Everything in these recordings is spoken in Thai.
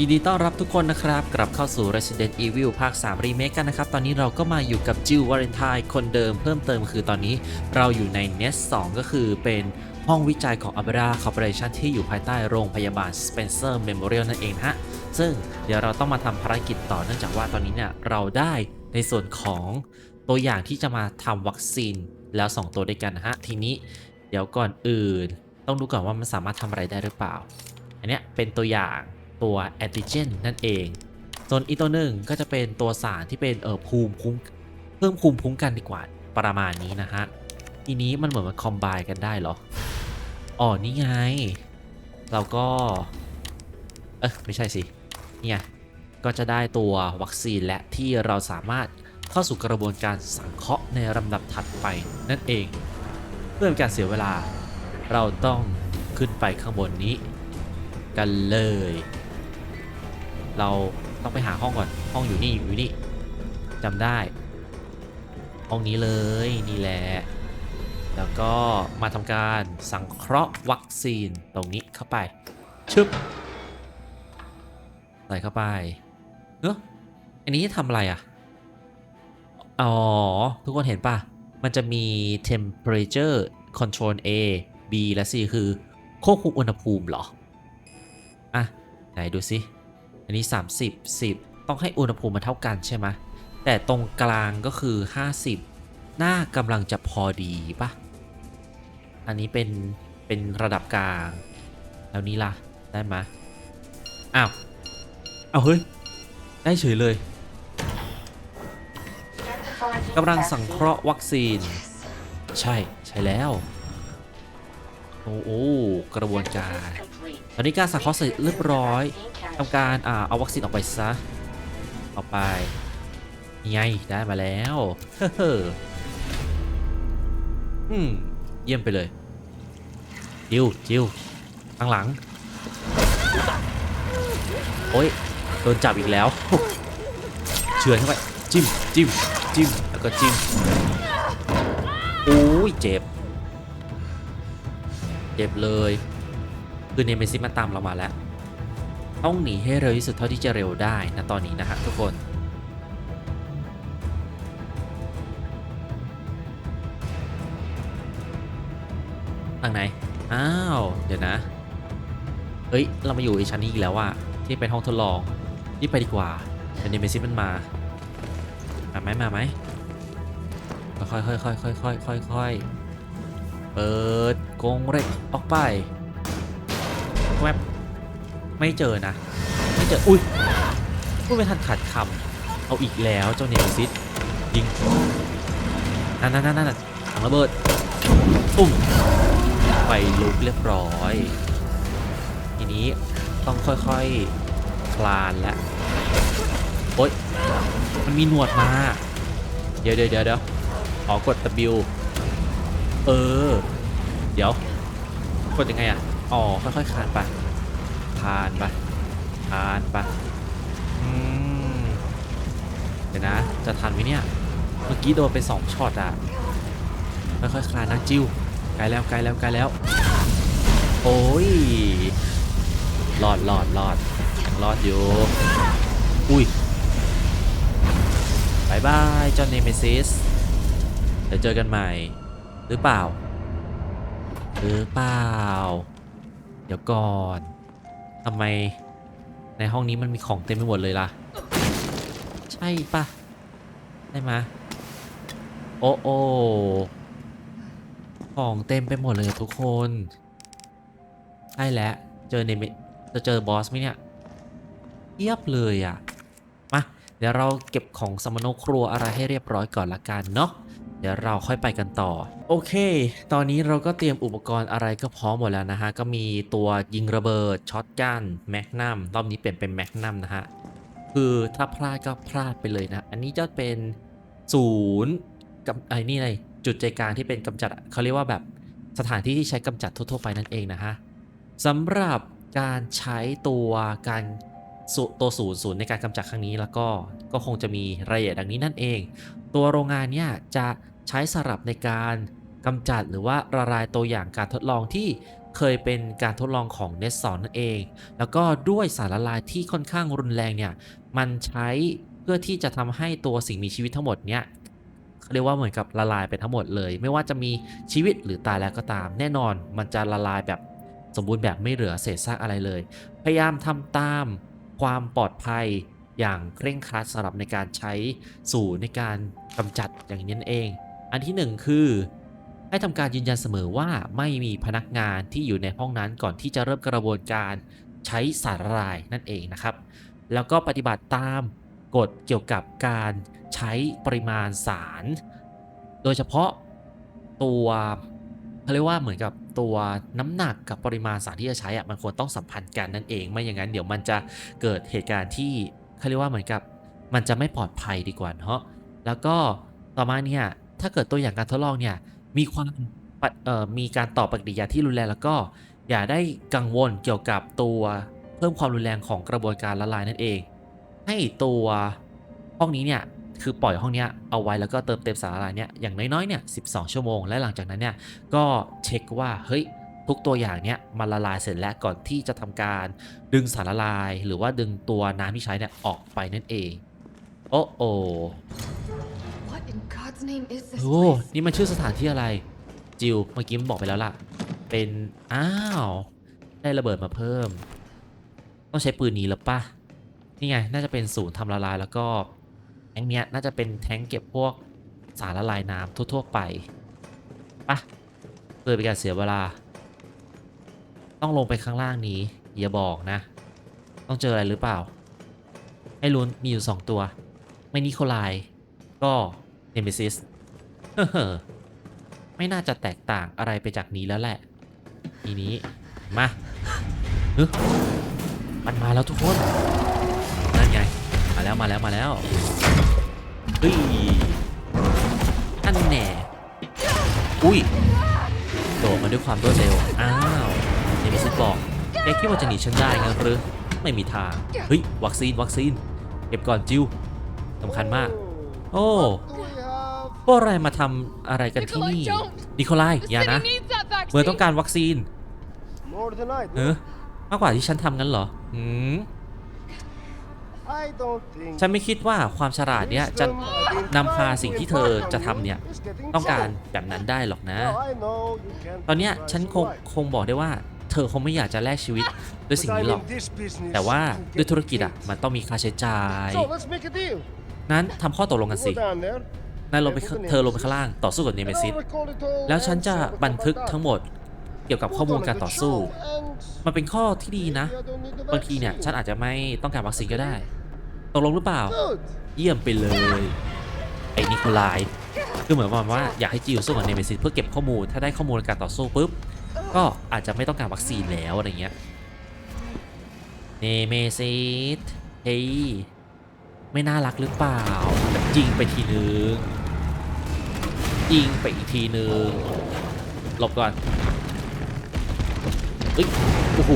ยินดีต้อนรับทุกคนนะครับ กลับเข้าสู่ Resident Evil ภาค 3 Remake กันนะครับ ตอนนี้เราก็มาอยู่กับจิลวาเลนไทน์คนเดิมเพิ่มเติมคือตอนนี้เราอยู่ใน n e s 2 ก็คือเป็นห้องวิจัยของ a b r a Corporation ที่อยู่ภายใต้โรงพยาบาล Spencer Memorial นั่นเองนะฮะ ซึ่งเดี๋ยวเราต้องมาทำภารกิจต่อเนื่องจากว่าตอนนี้เนี่ยเราได้ในส่วนของตัวอย่างที่จะมาทำวัคซีนแล้ว 2 ตัวด้วยกันนะฮะ ทีนี้เดี๋ยวก่อนอื่น ต้องดูก่อนว่ามันสามารถทำอะไรได้หรือเปล่า อันเนี้ยเป็นตัวอย่าง ตัวแอนติเจนนั่นเอง ส่วนอีกตัวหนึ่งก็จะเป็นตัวสารที่เป็นเออภูมิคุ้มเพิ่มภูมิคุ้มกันดีกว่าประมาณนี้นะฮะทีนี้มันเหมือนมันคอมไบกันได้เหรออ๋อนี่ไง เราก็ เอ๊ะไม่ใช่สิเนี่ยก็จะได้ตัววัคซีนและที่เราสามารถเข้าสู่กระบวนการสังเคราะห์ในลำดับถัดไปนั่นเอง เพื่อเป็นการเสียเวลา เราต้องขึ้นไปข้างบนนี้ กันเลย เราต้องไปหาห้องก่อน ห้องอยู่นี่อยู่นี่จำได้ ห้องนี้เลยนี่แหละ แล้วก็มาทำการสังเคราะห์วัคซีนตรงนี้เข้าไป ชึบใส่เข้าไปเนอะอันนี้ทำอะไรอะ อ๋อ ทุกคนเห็นปะมันจะมี temperature control A B และ C คือควบคุมอุณหภูมิเหรอ อะ ไหนดูสิ อันนี้ 30 10 ต้องให้อุณหภูมิมันเท่ากันใช่ไหมแต่ตรงกลางก็คือ 50 หน้ากำลังจะพอดีปะอันนี้เป็นเป็นระดับกลาง แล้วนี้ล่ะ ได้ไหมอ้าวเอาเฮ้ย ได้เฉยเลยกำลังสังเคราะห์วัคซีน ใช่ใช่แล้ว โอ้โอ้กระบวนการตอนนี้การสังเคราะห์เสร็จเรียบร้อย ทำการอ่าเอาวัคซีนออกไปซะเอาไปนี่ไงได้มาแล้วเฮ้ออืมเยี่ยมไปเลยจิวจิวข้างหลังโอ้ยโดนจับอีกแล้วเฉือนเข้าไปจิ้มจิ้มจิ้มแล้วก็จิ้มโอ้ยเจ็บ เจ็บเลย คือเนเมซิสมันตามเรามาแล้ว ต้องหนีให้เร็วที่สุดเท่าที่จะเร็วได้นะตอนนี้นะฮะทุกคนทางไหน อ้าว เดี๋ยวนะ เฮ้ย เรามาอยู่ไอชั้นนี้อีกแล้วอะที่เป็นห้องทดลองรีบไปดีกว่าเป็นเนเมซิสมันมา มาไหมมาไหมค่อยค่อยค่อยค่อยค่อยค่อยค่อยเปิดกรงเหล็กออกไป ไม่เจอนะ ไม่เจอ อุ้ยพูดไม่ทันขาดคำเอาอีกแล้วเจ้าเนมิซิสยิง นั่นนั่นนั่นนั่นถังระเบิดตุ้มไฟลุกเรียบร้อย ทีนี้ต้องค่อยๆคลานแล้วโอ๊ยมันมีหนวดมา เดี๋ยวเดี๋ยวเดี๋ยวเดี๋ยวขอกด W เออ เดี๋ยว กดยังไงอะ อ๋อ ค่อยๆคลานไป คลานไปคลานไปอืมเดี๋ยวนะ จะทันไหมเนี่ย เมื่อกี้โดนไปสองช็อตอะค่อยๆคลานนะจิ้วไกลแล้วไกลแล้วไกลแล้ว โอ้ยรอดรอดรอดยังรอดอยู่ อุ้ยบายบายจอห์นเนเมซิสเดี๋ยวเจอกันใหม่ หรือเปล่า หรือเปล่า เดี๋ยวก่อน ทำไมในห้องนี้มันมีของเต็มไปหมดเลยล่ะ ใช่ปะได้ไหมยโอ้โอของเต็มไปหมดเลยทุกคนใช่แล้วเจอเนจะเจอบอสไหมเนี่ยเยียบเลยอะ่ะ มา เดี๋ยวเราเก็บของสมโนครัวอะไรให้เรียบร้อยก่อนละกันเนาะ เดี๋ยวเราค่อยไปกันต่อ โอเค ตอนนี้เราก็เตรียมอุปกรณ์อะไรก็พร้อมหมดแล้วนะฮะ ก็มีตัวยิงระเบิดช็อตกันแมกนัมรอบนี้เปลี่ยนเป็นแมกนัมนะฮะ คือถ้าพลาดก็พลาดไปเลยนะ อันนี้จะเป็นศูนย์กับไอ้นี่เลยจุดใจกลางที่เป็นกำจัดเขาเรียกว่าแบบสถานที่ที่ใช้กำจัดทั่วๆไปนั่นเองนะฮะสำหรับการใช้ตัวการตัวศูนย์ศูนย์ในการกำจัดครั้งนี้แล้วก็ก็คงจะมีรายละเอียดดังนี้นั่นเอง ตัวโรงงานเนี่ยจะใช้สำหรับในการกำจัดหรือว่าละลายตัวอย่างการทดลองที่เคยเป็นการทดลองของเนสสอนนั่นเอง แล้วก็ด้วยสารละลายที่ค่อนข้างรุนแรงเนี่ย มันใช้เพื่อที่จะทำให้ตัวสิ่งมีชีวิตทั้งหมดเนี่ยเขาเรียกว่าเหมือนกับละลายไปทั้งหมดเลย ไม่ว่าจะมีชีวิตหรือตายแล้วก็ตาม แน่นอนมันจะละลายแบบสมบูรณ์แบบไม่เหลือเศษซากอะไรเลย พยายามทำตามความปลอดภัย อย่างเคร่งครัดสำหรับในการใช้สูตรในการกำจัดอย่างนี้นเอง อันที่หนึ่งคือ ให้ทำการยืนยันเสมอว่าไม่มีพนักงานที่อยู่ในห้องนั้นก่อนที่จะเริ่มกระบวนการใช้สารละลายนั่นเองนะครับ แล้วก็ปฏิบัติตามกฎเกี่ยวกับการใช้ปริมาณสาร โดยเฉพาะตัวเขาเรียกว่าเหมือนกับตัวน้ำหนักกับปริมาณสารที่จะใช้อะมันควรต้องสัมพันธ์กันนั่นเอง ไม่อย่างนั้นเดี๋ยวมันจะเกิดเหตุการณ์ที่ เขาเรียกว่าเหมือนกับ มันจะไม่ปลอดภัยดีกว่าเนาะแล้วก็ต่อมาเนี่ยถ้าเกิดตัวอย่างการทดลองเนี่ยมีความมีการตอบปฏิกิริยาที่รุนแรงแล้วก็อย่าได้กังวลเกี่ยวกับตัวเพิ่มความรุนแรงของกระบวนการละลายนั่นเอง ให้ตัวห้องนี้เนี่ยคือปล่อยห้องนี้เอาไว้แล้วก็เติมเต็มสารละลายเนี่ยอย่างน้อยๆเนี่ย12 ชั่วโมง และหลังจากนั้นเนี่ยก็เช็คว่าเฮ้ย ทุกตัวอย่างเนี่ยมันละลายเสร็จแล้วก่อนที่จะทำการดึงสารละลาย หรือว่าดึงตัวน้ำที่ใช้เนี่ยออกไปนั่นเอง โอ้โอ What in God's name is this โอ้ place? นี่มันชื่อสถานที่อะไร จิวเมื่อกี้มันบอกไปแล้วล่ะ เป็น อ้าว ได้ระเบิดมาเพิ่ม ต้องใช้ปืนนี้แล้วปะนี่ไง น่าจะเป็นศูนย์ทำละลายแล้วก็แทงค์เนี้ยน่าจะเป็นแทงค์เก็บพวกสารละลายน้ำทั่ว ๆ ไปปะเพื่อเป็นการเสียเวลา ต้องลงไปข้างล่างนี้อย่าบอกนะ ต้องเจออะไรหรือเปล่า ให้ลุ้นมีอยู่สองตัว ไม่นิโคลายก็เนมิซิสเฮ้อไม่น่าจะแตกต่างอะไรไปจากนี้แล้วแหละ ทีนี้ มาเฮึมันมาแล้วทุกคน นั่นไง มาแล้วมาแล้วมาแล้วเฮ้ยอันแน่อุ้ยโดดมาด้วยความรวดเร็ว อ้าว เนมิซิสบอกแกคิดว่าจะหนีฉันได้งั้นหรือไม่มีทาง เฮ้ย วัคซีน วัคซีน เก็บก่อนจิวสำคัญมาก โอ้ do we have? พวกอะไรมาทำอะไรกันที่ Nikolai, นี่ don't! นิโคลาย The อย่า city นะ needs that เมือง vaccine. ต้องการวัคซีน More than I เอ do. อมากกว่าที่ฉันทำงั้นเหรอหืม I don't think. ฉันไม่คิดว่าความฉลาดเนี้ยจะ wisdom นำพาสิ่งที่เธอจะทำเนี่ย is getting ต้องการ challenged. แบบนั้นได้หรอกนะ Now, I know you can't ตอนเนี้ย try ฉัน to คง lie. คงบอกได้ว่า เธอคงไม่อยากจะแลกชีวิตด้วยสิ่ง But นี้ I'm หรอก in this business แต่ว่า to ด้วย get ธุรกิจอะ paid. มันต้องมีค่าใช้จ่าย So let's make a deal. นั้นทำข้อตกลงกัน You สิ go down there. นายลงไปข้างเธอลงไปข้างล่างต่อสู้กับเน and เม I'll ซิส record it all แล้วฉัน and จะ send it บัน to ทึก Baghdad. ทั้งหมดเกี่ยวกับข้อ Put มูล on a การ good ต่อสู้ show, and มันเป็นข้อที่ดีนะ maybe I don't need the บางทีเนี่ย vaccine. ฉันอาจจะไม่ต้องการวัคซีนก็ได้ ตกลงหรือเปล่า Good. เยี่ยมไปเลย ไอ้นิโคลาย คือเหมือนประมาณว่าอยากให้จิวสู้กับเนเมซิสเพื่อเก็บข้อมูล ถ้าได้ข้อมูลในการต่อสู้ปุ๊บ ก็อาจจะไม่ต้องการวัคซีนแล้วอะไรเงี้ยเนเมซิสเฮ้ยไม่น่ารักหรือเปล่ายิงไปทีนึงยิงไปอีกทีนึงหลบก่อนเอ้ยโอ้โห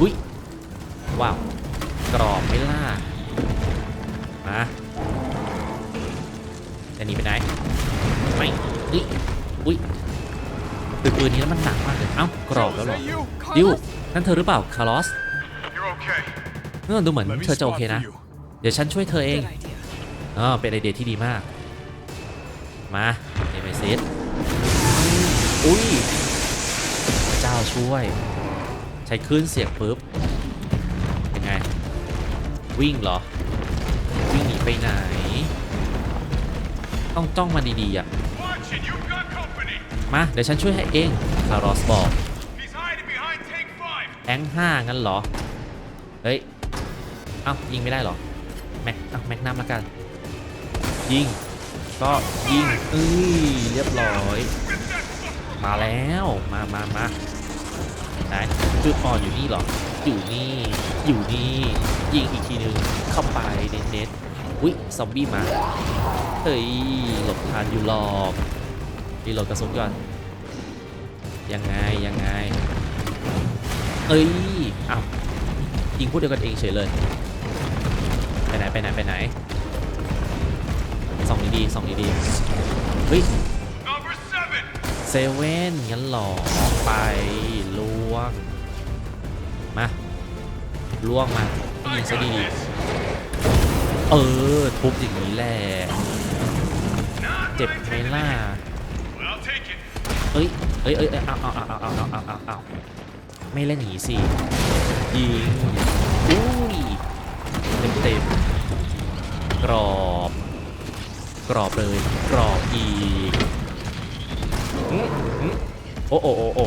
อุ้ยว้าวกรอบไม่ล่ามาจะหนีไปไหนไม่อุ้ยอุ้ย ปืนปืนนี้แล้วมันหนักมากเลย เอ้ากรอบแล้วเหรอ Is that you? ดิว นั่นเธอหรือเปล่า คาร์ลอส You're okay. เออดูเหมือน Let me เธอจะโอ spot เค for นะ you. เดี๋ยวฉันช่วยเธอเอง Good idea. อ๋อเป็นไอเดียที่ดีมาก มาเอเมซิสอุ้ยพระเจ้าช่วย ใช้คลื่นเสียงปุ๊บยังไง วิ่งเหรอ วิ่งหนีไปไหน ต้องจ้องมันดีๆอะ มาเดี๋ยวฉันช่วยให้เอง คาร์ลอสบอก He's hiding behind tank 5. แทงห้างั้นเหรอ เฮ้ย เอ้ายิงไม่ได้เหรอ แม็กเอ้าแม็กนัมละกัน ยิง ก็ยิงเอ้ยเรียบร้อย มาแล้ว มามามาไหนจุดอ่อนอยู่นี่เหรอ อยู่นี่ อยู่นี่ ยิงอีกทีนึง เข้าไปเน็ตเน็ตๆอุ้ยซอมบี้มา เฮ้ย หลบทานอยู่หรอก รีโหลดกระสุนก่อน ยังไง ยังไง เอ้ยอ้าวยิงพูดเดียวกันเองเฉยเลย ไปไหน ไปไหน ไปไหน ส่องดีๆส่องดีๆเฮ้ยเซเว่นงั้นหรอไปล่วง มาล่วงมายิงซะดีๆเออ ทุบอย่างนี้แหละ เจ็บไหมล่ะ เอ้ยเอ้ยเอ้ยเอ้ยเอาเอาเอาเอาเอาเอาเอาเอาไม่เล่นอย่างนี้สิยิงอุ้ยเต็มเต็มกรอบ กรอบเลย กรอบอีกโอ้โอ้โอ้โอ้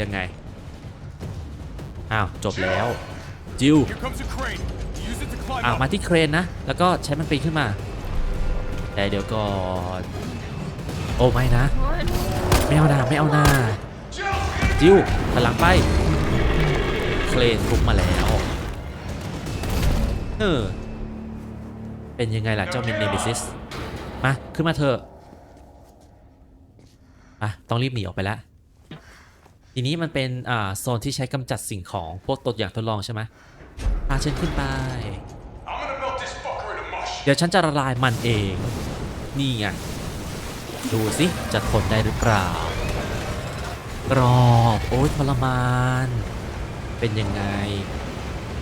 ยังไง อ้าว จบแล้ว จิวอะ up. มาที่เครนนะ แล้วก็ใช้มันปีนขึ้นมา แต่เดี๋ยวก่อน โอ้ไม่นะ ไม่เอาหนาไม่เอาหนาจิ้วถอยหลังไป เครนทุบมาแล้วเออเป็นยังไงล่ะเจ้ามินเนมิซิสมาขึ้นมาเถอะอะต้องรีบหนีออกไปแล้วทีนี้มันเป็นอ่าโซนที่ใช้กำจัดสิ่งของพวกตัวอย่างทดลองใช่ไหมพาฉันขึ้นไป เดี๋ยวฉันจะละลายมันเอง นี่ไง ดูสิจะทนได้หรือเปล่ากรอบโอ้ยทรมาน เป็นยังไง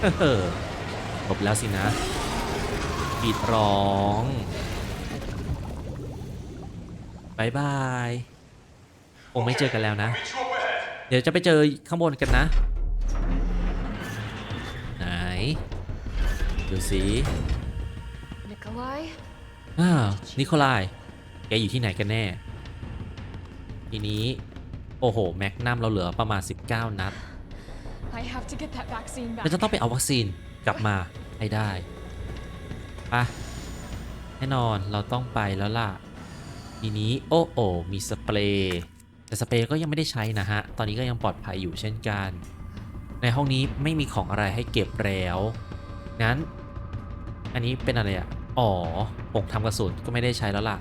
เฮ้อจบแล้วสินะกรีดร้องบายบายคงไม่เจอกันแล้วนะ Meet you up ahead. เดี๋ยวจะไปเจอข้างบนกันนะ ไหน ดูสิ Nikolai? อ้าวนิโคลาย แกอยู่ที่ไหนกันแน่ ทีนี้ โอ้โห แมกนัมเราเหลือประมาณ 19 นัด I have to get that vaccine เรา back. จะต้องไปเอาวัคซีนกลับมาให้ได้ไปะแน่นอนเราต้องไปแล้วล่ะ ทีนี้โอ้โอมีสเปรย์แต่สเปรย์ก็ยังไม่ได้ใช้นะฮะ ตอนนี้ก็ยังปลอดภัยอยู่เช่นกัน ในห้องนี้ไม่มีของอะไรให้เก็บแล้วงั้น อันนี้เป็นอะไรอะ อ๋อผงทำกระสุนก็ไม่ได้ใช้แล้วล่ะ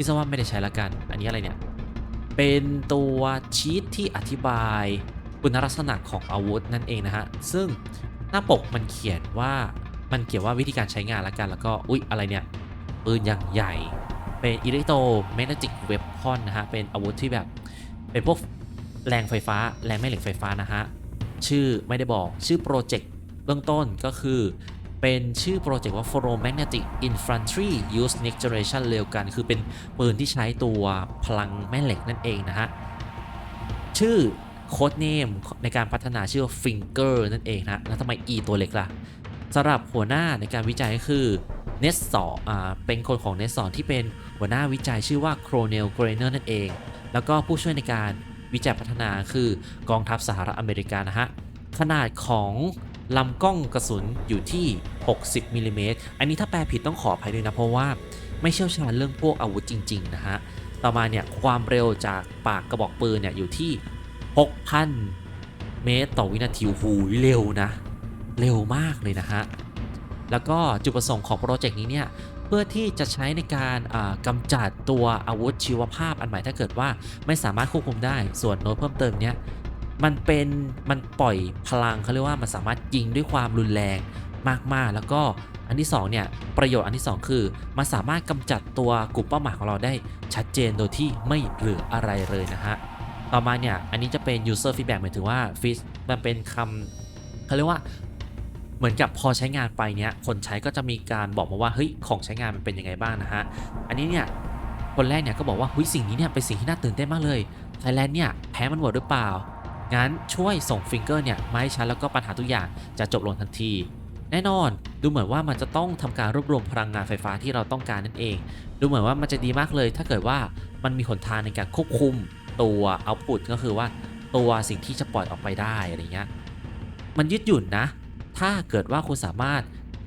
ที่ซะว่าไม่ได้ใช้ละกัน อันนี้อะไรเนี่ย เป็นตัวชีตที่อธิบายคุณลักษณะของอาวุธนั่นเองนะฮะ ซึ่งหน้าปกมันเขียนว่ามันเกี่ยวว่าวิธีการใช้งานละกัน แล้วก็อุ๊ยอะไรเนี่ยปืนอย่างใหญ่ เป็นอิเล็กโทรแมกเนติกเวพอนนะฮะ เป็นอาวุธที่แบบเป็นพวกแรงไฟฟ้าแรงแม่เหล็กไฟฟ้านะฮะ ชื่อไม่ได้บอกชื่อโปรเจกต์เบื้องต้นก็คือ เป็นชื่อโปรเจกต์ว่า Ferromagnetic Infantry Use Next Generation เร็วกัน คือเป็นปืนที่ใช้ตัวพลังแม่เหล็กนั่นเองนะฮะ ชื่อโค้ดเนมในการพัฒนาชื่อว่า Finger นั่นเองนะ แล้วทำไม E ตัวเล็กล่ะสำหรับหัวหน้าในการวิจัยก็คือเนสสองอ่าเป็นคนของเนสสองที่เป็นหัวหน้าวิจัยชื่อว่าโครเนลเกรเนอร์นั่นเอง แล้วก็ผู้ช่วยในการวิจัยพัฒนาคือกองทัพสหรัฐอเมริกานะฮะ ขนาดของ ลำกล้องกระสุนอยู่ที่ 60มิลลิเมตรอันนี้ถ้าแปลผิดต้องขออภัยด้วยนะเพราะว่าไม่เชี่ยวชาญเรื่องพวกอาวุธจริง ๆ นะฮะ ต่อมาเนี่ยความเร็วจากปากกระบอกปืนเนี่ยอยู่ที่ 6,000 เมตรต่อวินาทีโหูยเร็วนะ เร็วมากเลยนะฮะ แล้วก็จุดประสงค์ของโปรเจกต์นี้เนี่ยเพื่อที่จะใช้ในการอ่ากำจัดตัวอาวุธชีวภาพอันใหม่ถ้าเกิดว่าไม่สามารถควบคุมได้ ส่วนโน้ตเพิ่มเติมเนี่ย มันเป็นมันปล่อยพลังเขาเรียกว่ามันสามารถยิงด้วยความรุนแรงมากๆ แล้วก็อันที่สองเนี่ยประโยชน์อันที่สองคือมันสามารถกำจัดตัวกลุ่มเป้าหมายของเราได้ชัดเจนโดยที่ไม่เหลืออะไรเลยนะฮะต่อมาเนี่ยอันนี้จะเป็น user feedback หมายถึงว่าฟีดมันเป็นคำเขาเรียกว่าเหมือนกับพอใช้งานไปเนี่ยคนใช้ก็จะมีการบอกมาว่าเฮ้ยของใช้งานมันเป็นยังไงบ้างนะฮะอันนี้เนี่ยคนแรกเนี่ยก็บอกว่าเฮ้ยสิ่งนี้เนี่ยเป็นสิ่งที่น่าตื่นเต้นมากเลยไทยแลนด์เนี่ยแพ้มันหมดหรือเปล่า งั้นช่วยส่งฟิงเกอร์เนี่ยมาให้ฉันแล้วก็ปัญหาทุกอย่างจะจบลงทันที แน่นอนดูเหมือนว่ามันจะต้องทำการรวบรวมพลังงานไฟฟ้าที่เราต้องการนั่นเอง ดูเหมือนว่ามันจะดีมากเลย ถ้าเกิดว่ามันมีหนทางในการควบคุมตัวเอาพุตก็คือว่าตัวสิ่งที่จะปล่อยออกไปได้อะไรเงี้ยมันยืดหยุ่นนะ ถ้าเกิดว่าคุณสามารถ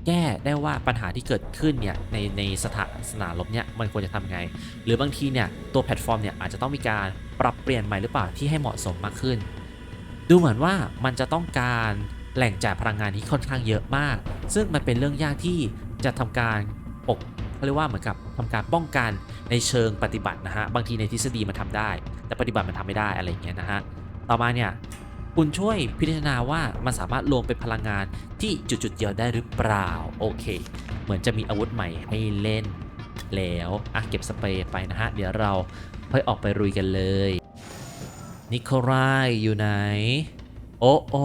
แก้ได้ว่าปัญหาที่เกิดขึ้นเนี่ยในในสถานสนามรบเนี่ยมันควรจะทำไง หรือบางทีเนี่ยตัวแพลตฟอร์มเนี่ยอาจจะต้องมีการปรับเปลี่ยนใหม่หรือเปล่าที่ให้เหมาะสมมากขึ้น ดูเหมือนว่ามันจะต้องการแหล่งจ่ายพลังงานที่ค่อนข้างเยอะมาก ซึ่งมันเป็นเรื่องยากที่จะทำการปกเขาเรียกว่าเหมือนกับทำการป้องกันในเชิงปฏิบัตินะฮะ บางทีในทฤษฎีมันทำได้ แต่ปฏิบัติมันทำไม่ได้อะไรอย่างเงี้ยนะฮะ ต่อมาเนี่ยคุณช่วยพิจารณาว่ามันสามารถรวมเป็นพลังงานที่จุดๆเดียวได้หรือเปล่า โอเค เหมือนจะมีอาวุธใหม่ให้เล่นแล้วอะเก็บสเปรย์ไปนะฮะ เดี๋ยวเราค่อยออกไปรุยกันเลย นิโคลายอยู่ไหน โอ้โอ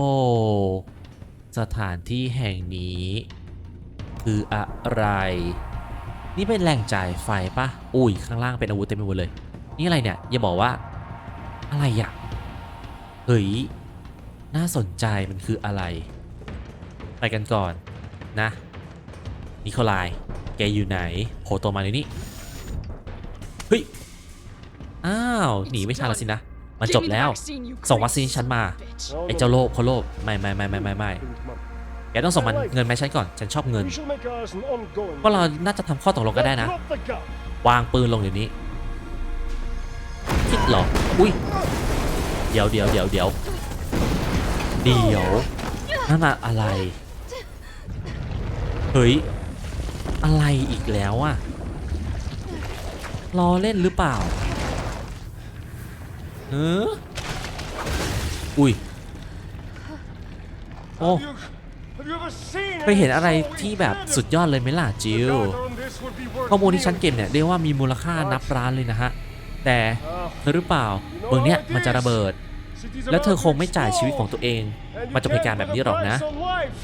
สถานที่แห่งนี้ คืออะไร นี่เป็นแหล่งจ่ายไฟปะอุ้ย ข้างล่างเป็นอาวุธเต็มไปหมดเลย นี่อะไรเนี่ย อย่าบอกว่า อะไรอะเฮ้ย น่าสนใจมันคืออะไร ไปกันก่อนนะ นิโคลาย แกอยู่ไหนโผล่ตัวมาในนี้เฮ้ย อ้าว หนีไม่ทันแล้วสินะ มันจบ Give me the แล้ว vaccine, you ส่งวัคซีนให้ฉันมา bitch. No, ไอ้ no. เจ้าโลภเขาโลภไม่ไม่ไม่ไม่ไม่ไม่ Please, Mum. แกต้องส่งมันเงินมาให้ฉันก่อน ฉันชอบเงิน We shall make ours an ongoing. ว่าเราน่าจะทำข้อตกลงกันได้ Now นะ drop the gun. วางปืนลงเดี๋ยวนี้ คิดเหรออุ้ย เดี๋ยวเดี๋ยวเดี๋ยวเดี๋ยวเดี๋ยวนั่นอะอะไร เฮ้ย อะไรอีกแล้วอะรอเล่นหรือเปล่า เอออุ้ยโอ้ Have you, have you ever seen เคยเห็น any อะไร so ที่แบบ incredible? สุดยอดเลยไหมล่ะจิว The data on this would be worth ข้อมูลที่ฉัน millions. เก็บเนี่ยเรียกว่ามีมูลค่านับล้านเลยนะฮะ แต่ Ah, เธอหรือเปล่าเมืองเนี้ยมันจะระเบิด cities แล้ว about เธอคง to ไม่จ่ายชีวิตของตัวเอง explode, and you มาจบเหตุ can't การณ์แบบ put นี้ a หรอกนะ price on life.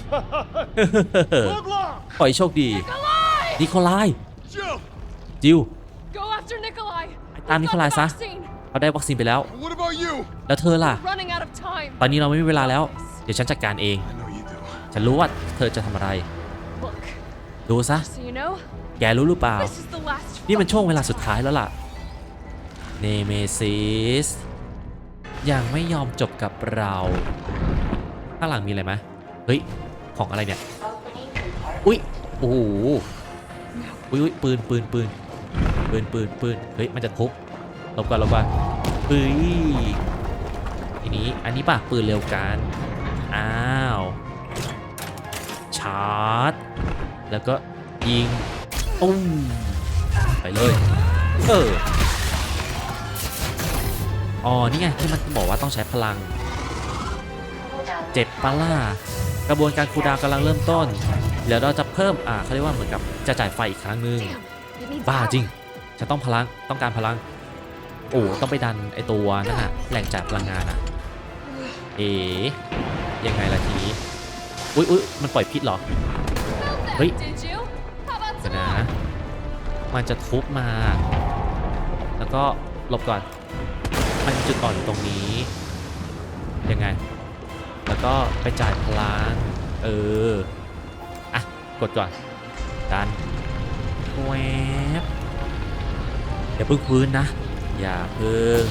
Good luck. ขอให้โชคดี Nikolai! นิโคลาย Jill, จิว Go after Nikolai! Ay, tama, We've got Nikolai, the sa? vaccine. เขาได้วัคซีนไปแล้ว what about you? แล้วเธอล่ะ Running out of time. ตอนนี้เราไม่มีเวลาแล้ว เดี๋ยวฉันจัดการเอง I know you do. ฉันรู้ว่าเธอจะทำอะไร Look, ดูซะ so you know, แกรู้หรือเปล่า this is the last นี่มันช่วงเวลา fucking สุดท้ายแล้วล่ะ เนเมซิสยังไม่ยอมจบกับเรา ข้างหลังมีอะไรไหมเฮ้ย ของอะไรเนี่ย อุ้ย โอ้โหอุ้ยอุ๊ยปืนปืนปืนปืนปืนปืนเฮ้ย มันจะทุบหลบก่อนหลบก่อน เฮ้ยทีนี้อันนี้ป่ะปืนเร็วกันอ้าวชาร์จ แล้วก็ยิงตุ้มไปเลยเอออ๋อนี่ไงที่มันบอกว่าต้องใช้พลังเจ็บปะล่ากระบวนการคูดาวกำลังเริ่มต้นเดี๋ยวเราจะเพิ่มอ่าเขาเรียกว่าเหมือนกับจะจ่ายไฟอีกครั้งหนึ่งบ้าจริงฉันต้องพลังต้องการพลัง อ้ต้องไปดันไอตัวนั่นน่ะแหล่งจ่ายพลังงานอะเอ๋ยังไงล่ะทีนี้อุ๊ยอุ๊ยมันปล่อยพิษเหรอเดี๋ยนะมันจะทุบมา แล้วก็หลบก่อน มันจุดอ่อนอยู่ตรงนี้ ยังไง แล้วก็ไปจ่ายพลัง เออ อะ กดก่อน ดันแวบอย่าเพิ่งฟื้นนะ อย่าเพิ่ง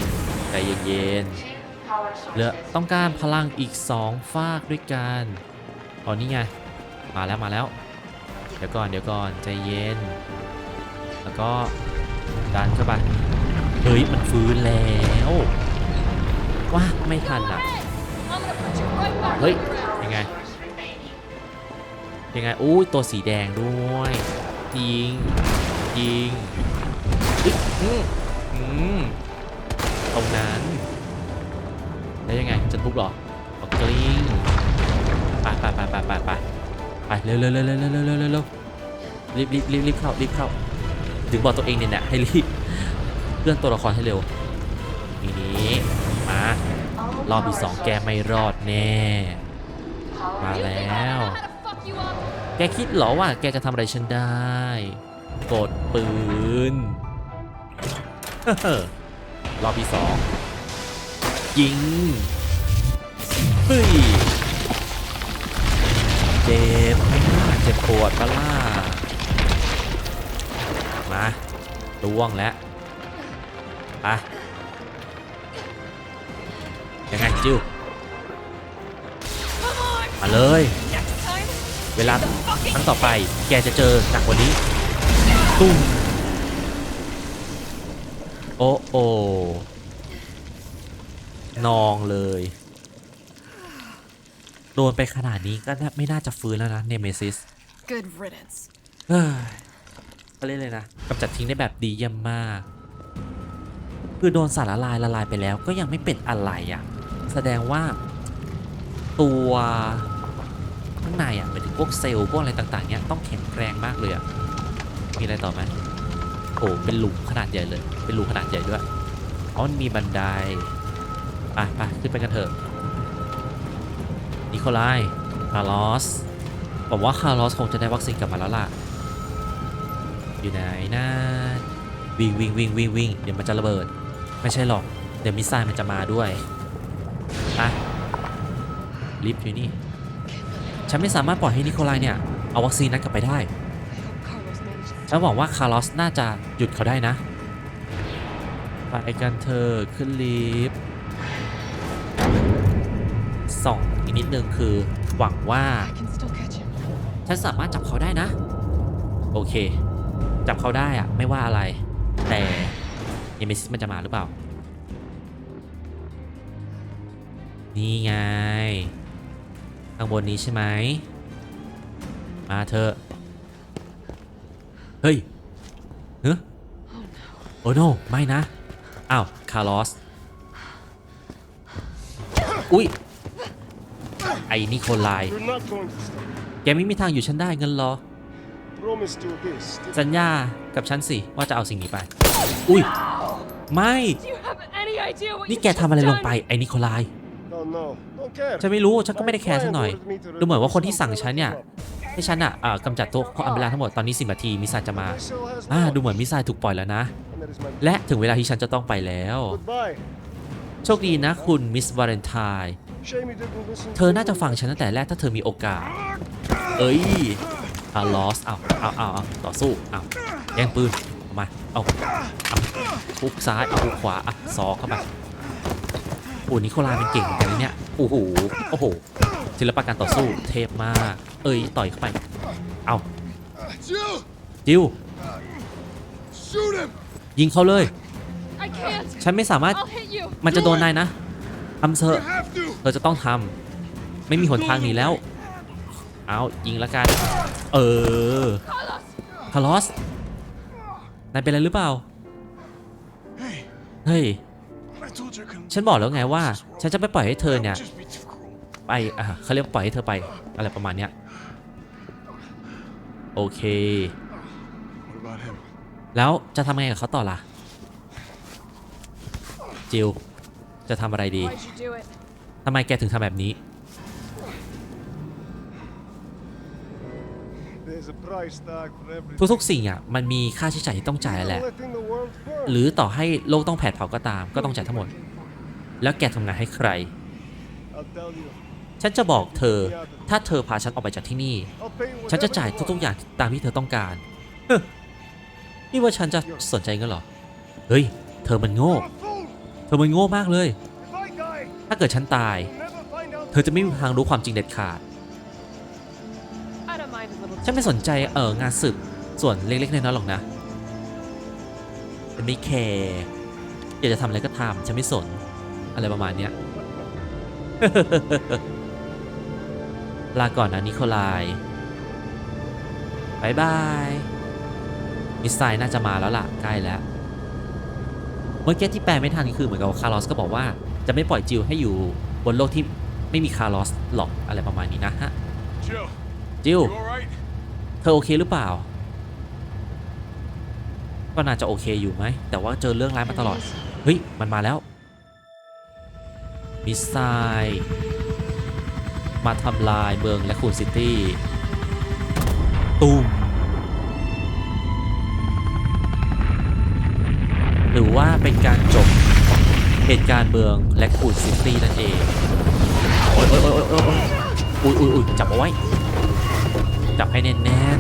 ใจเย็นๆเหลือต้องการพลังอีกสองฟากด้วยกันอ๋อนี่ไง มาแล้วมาแล้ว เดี๋ยวก่อนเดี๋ยวก่อนใจเย็น แล้วก็ดันเข้าไปเฮ้ย มันฟื้นแล้วว้าไม่ทันอะ เฮ้ย ยังไง ยังไงอุ้ยตัวสีแดงด้วย ยิง ยิง อืม อืมตรงนั้น แล้วยังไงจะทุบเหรอเอากลิ้งไปไปไปไปไปไปไปเร็วเร็วเร็วเร็วเร็วเร็วเร็วเร็วรีบรีบรีบรีบเข้ารีบเข้าถึงบอกตัวเองเนี่ยนะให้รีบเลื่อนตัวละครให้เร็วทีนี้มารอบที่สองแกไม่รอดแน่ มาแล้ว แกคิดเหรอว่าแกจะทำอะไรฉันได้ กดปืน รอบที่สองยิงเฮ้ยเจ็บมาเจ็บปวดปะล่ามาล่วงแล้วไปยังไงจิวมาเลย เวลาครั้งต่อไปแกจะเจอหนักกว่านี้ตุ้ม อ้โอนองเลย โดนไปขนาดนี้ก็น่าไม่น่าจะฟื้นแล้วนะเนเมซิส good riddance. เฮ้ยเขาเรียกเลยนะกำจัดทิ้งได้แบบดีเยี่ยมมาก คือโดนสารละลายละลายไปแล้วก็ยังไม่เป็นอะไรอะ่ะ แสดงว่าตัวข้างในอะ่ะหมายถึงพวกเซลล์พวกอะไรต่างๆเนี้ยต้องแข็งแรงมากเลยอะ่ะ มีอะไรต่อไหม โอ้เป็นหลุมขนาดใหญ่เลย เป็นรูขนาดใหญ่ด้วยอ๋อมันมีบันไดไปไปขึ้นไปกันเถอะนิโคลายคาร์ลอสผมว่าคาร์ลอสคงจะได้วัคซีนกลับมาแล้วล่ะ อยู่ไหนนะวิ่งวิ่งวิ่งวิ่งวิ่งเดี๋ยวมันจะระเบิด ไม่ใช่หรอก เดี๋ยวมิสไซล์มันจะมาด้วยไปลิฟต์อยู่นี่ ฉันไม่สามารถปล่อยให้นิโคลายเนี่ย เอาวัคซีนนั้นกลับไปได้ ฉันหวังว่าคาร์ลอสน่าจะหยุดเขาได้นะ ไปกันเธอะขึ้นลิฟต์ส่องอีกนิดนึงคือหวังว่า I can still catch him. ฉันสามารถจับเขาได้นะ โอเค จับเขาได้อะไม่ว่าอะไร แต่เนมิซิสมันจะมาหรือเปล่า นี่ไงข้างบนนี้ใช่ไหมมาเถอะ เฮ้ยเฮ้ยโอ้โนไม่นะ อ้าว คาร์ลอส อุ้ย ไอ้นิโคลาย You're not going to stop. แกไม่มีทางอยู่ฉันได้เงินเหรอ Promise to this. didn't สัญญากับฉันสิ ว่าจะเอาสิ่งนี้ไป อุ้ย ไม่ Do you have any idea what นี่ you've แกทำอะไร just ลงไป done? ไอ้นิโคลาย you? No, no. Don't care. ฉันไม่รู้ ฉันก็ไม่ได้แคร์สักหน่อย My client ordered me to ดูเหมือนว่าคนที่ remove สั่ง some ฉันเนี่ย from the ให้ฉันอะเอ่อกำจัดตัวขออัมเบลาทั้งหมดตอนนี้สินาทีมิสซล์จะมาอ่าดูเหมือนมิสซล์ถูกปล่อยแล้วนะ และถึงเวลาที่ฉันจะต้องไปแล้ว โชคดีนะคุณมิสวาเลนไทน์เธอน่าจะฟังฉันตั้งแต่แรกถ้าเธอมีโอกาส เอ้ยคาลอสเอาเอาเอาเอาต่อสู้เอาแย่งปืนมา เอาเอาฮุกซ้าย เอาฮุกขวาอะซอเข้าไปโอ้นิโคลาเป็นเก่งอนกันเนี่ย โอ้โห โอ้โห ศิลปะการต่อสู้เทพมาก เอ้ยต่อยเข้าไป เอา Jill! จิว Shoot him! ยิงเขาเลย I can't. ฉันไม่สามารถ I'll hit you. มันจะโดนนายนะทำเถอะ You have to! เธอจะต้องทำ ไม่มีหนทางหนีแล้ว เอายิงแล้วกัน เออ Carlos. คาร์ลอส นายเป็นอะไรหรือเปล่า Hey, เฮ้ย I told you I couldn't. ฉันบอกแล้วไงว่า ฉันจะไม่ปล่อยให้เธอเนี่ย ไปอะเขาเรียกปล่อยให้เธอไปอะไรประมาณเนี้ยโอเค แล้วจะทำไงกับเขาต่อล่ะ จิลจะทำอะไรดีทำไมแกถึงทำแบบนี้ ทุกๆสิ่งอะ มันมีค่าใช้จ่ายที่ต้องจ่ายแหละ หรือต่อให้โลกต้องแผดเผาก็ตาม ก็ต้องจ่ายทั้งหมด แล้วแกทำงานให้ใคร I'll tell you. ฉันจะบอกเธอ ถ้าเธอพาฉันออกไปจากที่นี่ ฉันจะจ่ายทุกๆอย่างตามที่เธอต้องการ นี่ว่าฉันจะสนใจกันเหรอ เฮ้ย เธอมันโง่ เธอมันโง่มากเลย ถ้าเกิดฉันตาย เธอจะไม่มีทางรู้ความจริงเด็ดขาด ฉันไม่สนใจเอองานสืบส่วนเล็กๆน้อยๆหรอกนะฉันไม่แคร์อยากจะทำอะไรก็ทำฉันไม่สน อะไรประมาณเนี้ย ลาก่อนนะนิโคลายบายบาย มิสไซล์น่าจะมาแล้วล่ะ ใกล้แล้ว เมื่อกี้ที่แปลไม่ทันคือเหมือนกับว่าคาร์ลอสก็บอกว่า จะไม่ปล่อยจิลให้อยู่บนโลกที่ไม่มีคาร์ลอสหรอกอะไรประมาณนี้นะฮะ Jill, จิล you alright? เธอโอเคหรือเปล่า ก็น่าจะโอเคอยู่ไหม แต่ว่าเจอเรื่องร้ายมาตลอด เฮ้ย มันมาแล้ว มิสไซล์ มาทำลายเมืองและคูนซิตี้ตูมหรือว่าเป็นการจบเหตุการณ์เมืองและคูนซิตี้นั่นเอง โอ๊ยโอ๊ยโอ๊ยโอ๊ยโอ๊ยอุ๊ยอุ๊ยอุ๊ยจับเอาไว้ จับให้แน่น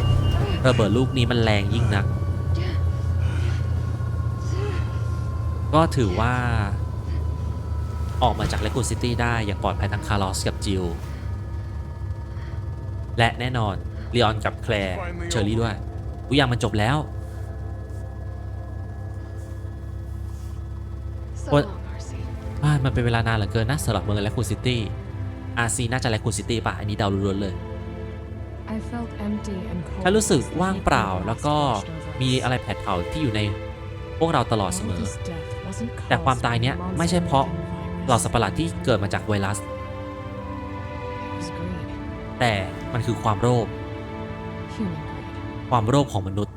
ๆระเบิดลูกนี้มันแรงยิ่งนัก ก็ถือว่า ออกมาจากเลกูซิตี้ได้อย่างปลอดภัยทั้งคาร์ลอสกับจิลและแน่นอนลีออนกับแคลร์เชอร์รี่ด้วยทุกอย่างมันจบแล้ว So What? long, RC. อ่ามันเป็นเวลานานเหลือเกินนะสำหรับเมืองและคูซิตี้อาซีน่าจะและคูซิตี้ป่ะ อันนี้เดาล้วนๆเลย I felt empty and cold ฉันรู้สึก as the ว่าง heat เปล่า and แล้ว loss ก็ washed over มี us. อะไรแผดเผาที่อยู่ในพวกเราตลอดเสมอ All this death wasn't แต่ความ caused ตาย by เนี้ย monster ไม่ใช่เพราะ making virus. เหล่าสัตว์ประหลาดที่เกิดมาจากไวรัส It was greed, แต่มันคือความโลภ human greed. ความโลภของมนุษย์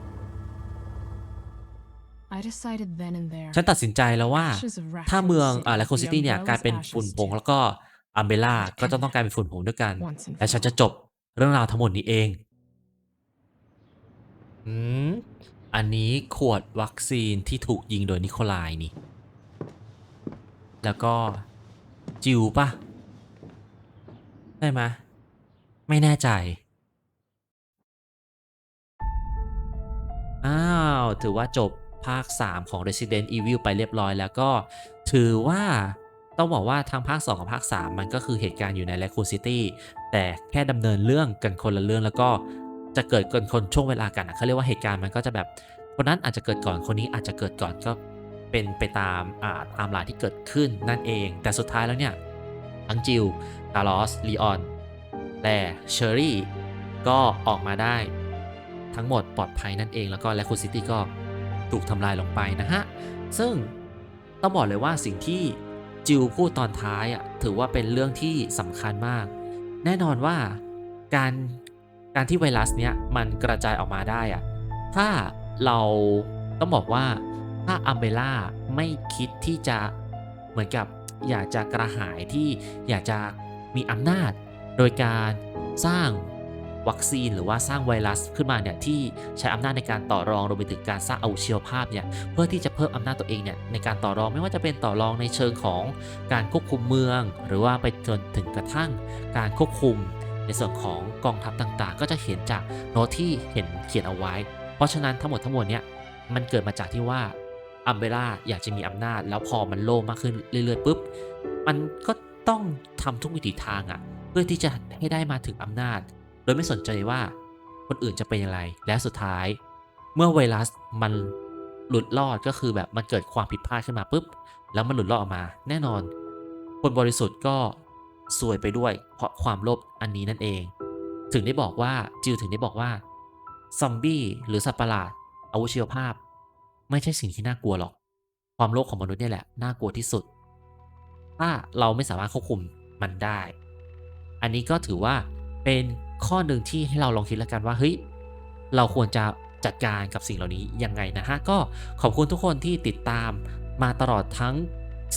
I decided then and there. ฉันตัดสินใจแล้วว่า Ashes of Raccoon ถ้าเมืองอ่า City, แลคูซิตี้ the เนี่ยกลายเป็น Umbrella's ฝุ่น ashes ผง too. แล้วก็อัมเบล่าก็จะต้องกลายเป็นฝุ่นผงด้วยกัน Once and และ for ฉัน all. จะจบเรื่องราวทั้งหมดนี้เองอืมอันนี้ขวดวัคซีนที่ถูกยิงโดยนิโคลายนี่ แล้วก็จิวปะได้ไหมไม่แน่ใจ อ้าว ถือว่าจบภาค 3 ของ Resident Evil ไปเรียบร้อยแล้วก็ถือว่าต้องบอกว่าทั้งภาค 2 กับภาค 3 มันก็คือเหตุการณ์อยู่ใน Raccoon City แต่แค่ดำเนินเรื่องกันคนละเรื่องแล้วก็จะเกิดกันคนช่วงเวลากันอะเขาเรียกว่าเหตุการณ์มันก็จะแบบคนนั้นอาจจะเกิดก่อนคนนี้อาจจะเกิดก่อนก็ เป็นไปตามอาตามลายที่เกิดขึ้นนั่นเอง แต่สุดท้ายแล้วเนี่ยทั้งจิลคาร์ลอสลีออนและเชอรี่ก็ออกมาได้ทั้งหมดปลอดภัยนั่นเองแล้วก็แลคูซิตี้ก็ถูกทำลายลงไปนะฮะ ซึ่งต้องบอกเลยว่าสิ่งที่จิวพูดตอนท้ายอะถือว่าเป็นเรื่องที่สำคัญมาก แน่นอนว่าการการที่ไวรัสเนี้ยมันกระจายออกมาได้อะถ้าเราต้องบอกว่า ถ้าอัมเบล่าไม่คิดที่จะเหมือนกับอยากจะกระหายที่อยากจะมีอำนาจ โดยการสร้างวัคซีนหรือว่าสร้างไวรัสขึ้นมาเนี่ยที่ใช้อำนาจในการต่อรองรวมไปถึงการสร้างอาวุธชีวภาพเนี่ยเพื่อที่จะเพิ่มอำนาจตัวเองเนี่ยในการต่อรองไม่ว่าจะเป็นต่อรองในเชิงของการควบคุมเมือง หรือว่าไปจนถึงกระทั่งการควบคุม ในส่วนของกองทัพต่างๆ ก็จะเห็นจากโน้ตที่เห็นเขียนเอาไว้ เพราะฉะนั้นทั้งหมดทั้งมวลเนี่ยมันเกิดมาจากที่ว่า อัมเบล่าอยากจะมีอำนาจ แล้วพอมันโล่มากขึ้นเรื่อยๆปุ๊บมันก็ต้องทำทุกวิถีทางอะเพื่อที่จะให้ได้มาถึงอำนาจ โดยไม่สนใจว่าคนอื่นจะเป็นย่างไรและสุดท้าย เมื่อไวรัสมันหลุดรอดก็คือแบบมันเกิดความผิดพลาดขึ้นมาปุ๊บแล้วมันหลุดรอดออกมา แน่นอน คนบริสุทธิ์ก็ซวยไปด้วยเพราะความโลภอันนี้นั่นเอง ถึงได้บอกว่าจิวถึงได้บอกว่าซอมบี้หรือสัตว์ประหลาดอาวุธชีวภาพ ไม่ใช่สิ่งที่น่ากลัวหรอก ความโลภของมนุษย์เนี่ยแหละน่ากลัวที่สุด ถ้าเราไม่สามารถควบคุมมันได้ อันนี้ก็ถือว่าเป็นข้อหนึ่งที่ให้เราลองคิดแล้วกันว่าเฮ้ยเราควรจะจัดการกับสิ่งเหล่านี้ยังไงนะฮะ ก็ขอบคุณทุกคนที่ติดตามมาตลอดทั้ง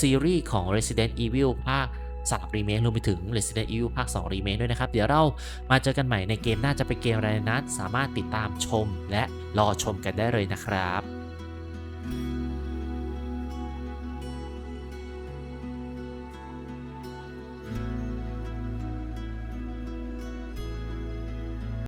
ซีรีส์ของ Resident Evil ภาค3 Remake รวมไปถึง Resident Evil ภาค 2 Remake ด้วยนะครับ เดี๋ยวเรามาเจอกันใหม่ในเกมหน้าจะเป็นเกมอะไรนั้นสามารถติดตามชมและรอชมกันได้เลยนะครับ